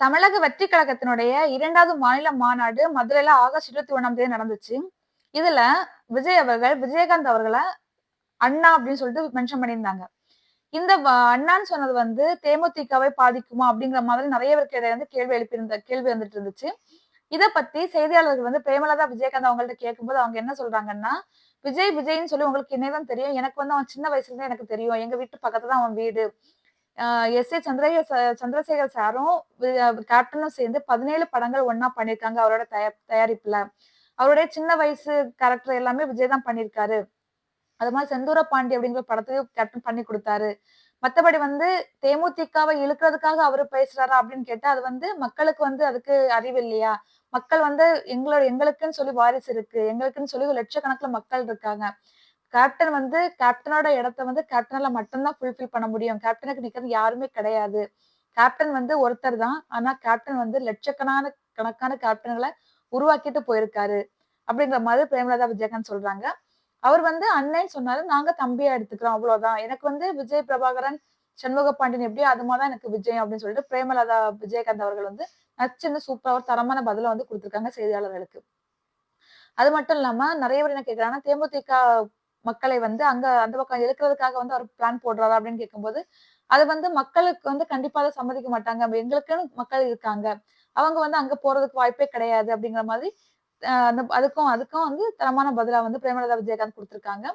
தமிழக வெற்றி கழகத்தினுடைய இரண்டாவது மாநில மாநாடு மதுரையில ஆகஸ்ட் இருபத்தி ஒண்ணாம் தேதி நடந்துச்சு. இதுல விஜய் அவர்கள் விஜயகாந்த் அவர்களை அண்ணா அப்படின்னு சொல்லிட்டு மென்ஷன் பண்ணியிருந்தாங்க. இந்த அண்ணான்னு சொன்னது வந்து தேமுதிகவை பாதிக்குமா அப்படிங்கிற மாதிரி நிறைய பேருக்கு வந்து கேள்வி எழுப்பியிருந்த கேள்வி வந்துட்டு இருந்துச்சு. இத பத்தி செய்தியாளர்கள் வந்து பிரேமலதா விஜயகாந்த் அவங்கள்ட்ட கேட்கும்போது அவங்க என்ன சொல்றாங்கன்னா விஜய் விஜய்னு சொல்லி உங்களுக்கு என்னதான் தெரியும். எனக்கு வந்து அவன் சின்ன வயசுல இருந்து எனக்கு தெரியும். எங்க வீட்டு பக்கத்துல தான் அவன் வீடு. எஸ் ஏ சந்திரய சந்திரசேகர் சாரும் கேப்டனும் சேர்ந்து பதினேழு படங்கள் ஒன்னா பண்ணியிருக்காங்க அவரோட தயா தயாரிப்புல. அவருடைய சின்ன வயசு கேரக்டர் எல்லாமே விஜய் தான் பண்ணியிருக்காரு அது மாதிரி செந்தூர பாண்டி அப்படிங்கிற படத்தையும் கேப்டன் பண்ணி கொடுத்தாரு. மத்தபடி வந்து தேமுதிகவை இழுக்கிறதுக்காக அவரு பேசுறாரா அப்படின்னு கேட்டா அது வந்து மக்களுக்கு வந்து அதுக்கு அறிவு இல்லையா? மக்கள் வந்து எங்களோட எங்களுக்குன்னு சொல்லி வாரிசு இருக்கு. எங்களுக்குன்னு சொல்லி ஒரு மக்கள் இருக்காங்க. கேப்டன் வந்து கேப்டனோட இடத்த வந்து கேப்டனால மட்டும்தான் ஃபுல்ஃபில் பண்ண முடியும். கேப்டனுக்கு நிக்கிறது யாருமே கிடையாது. கேப்டன் வந்து ஒருத்தர் தான். ஆனா கேப்டன் வந்து லட்சக்கணக்கான கணக்கான கேப்டன்களை உருவாக்கிட்டு போயிருக்காரு. அப்படிங்கிற மாதிரி பிரேமலதா விஜயகாந்த் சொல்றாங்க. அவர் வந்து அண்ணன் சொன்னாரு. நாங்க தம்பியா எடுத்துக்கிறோம். அவ்வளவுதான். எனக்கு வந்து விஜய் பிரபாகரன் சண்முக பாண்டியன் எப்படியோ அது மாதிரி எனக்கு விஜய் அப்படின்னு சொல்லிட்டு பிரேமலதா விஜயகாந்த் அவர்கள் வந்து நச்சுன்னு சூப்பரா ஒரு தரமான பதில வந்து கொடுத்துருக்காங்க செய்தியாளர்களுக்கு. அது மட்டும் இல்லாம நிறைய பேர் என்ன கேக்குறாங்கன்னா தேமுதிக மக்களை வந்து அங்க அந்த பக்கம் இருக்கிறதுக்காக வந்து அவர் பிளான் போடுறாரா அப்படின்னு கேட்கும்போது அது வந்து மக்களுக்கு வந்து கண்டிப்பா அதை சம்மதிக்க மாட்டாங்க. எங்களுக்குன்னு மக்கள் இருக்காங்க. அவங்க வந்து அங்க போறதுக்கு வாய்ப்பே கிடையாது அப்படிங்கிற மாதிரி அந்த அதுக்கும் அதுக்கும் வந்து தரமான பதிலா வந்து பிரேமலதா விஜயகாந்த் கொடுத்திருக்காங்க.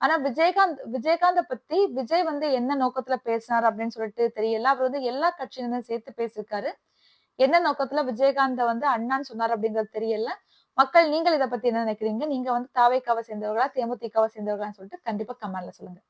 ஆனா விஜயகாந்த் விஜயகாந்த பத்தி விஜய் வந்து என்ன நோக்கத்துல பேசினார் அப்படின்னு சொல்லிட்டு தெரியல. அவர் வந்து எல்லா கட்சியினரும் சேர்த்து பேசியிருக்காரு. என்ன நோக்கத்துல விஜயகாந்த வந்து அண்ணான்னு சொன்னார் அப்படிங்கிறது தெரியல. மக்கள் நீங்கள் இதை பத்தி என்ன நினைக்கிறீங்க? நீங்க வந்து தாவேக்காவை சேர்ந்தவர்களா தேமுதிகவை சேர்ந்தவர்களான்னு சொல்லிட்டு கண்டிப்பா கமெண்ட்ல சொல்லுங்க.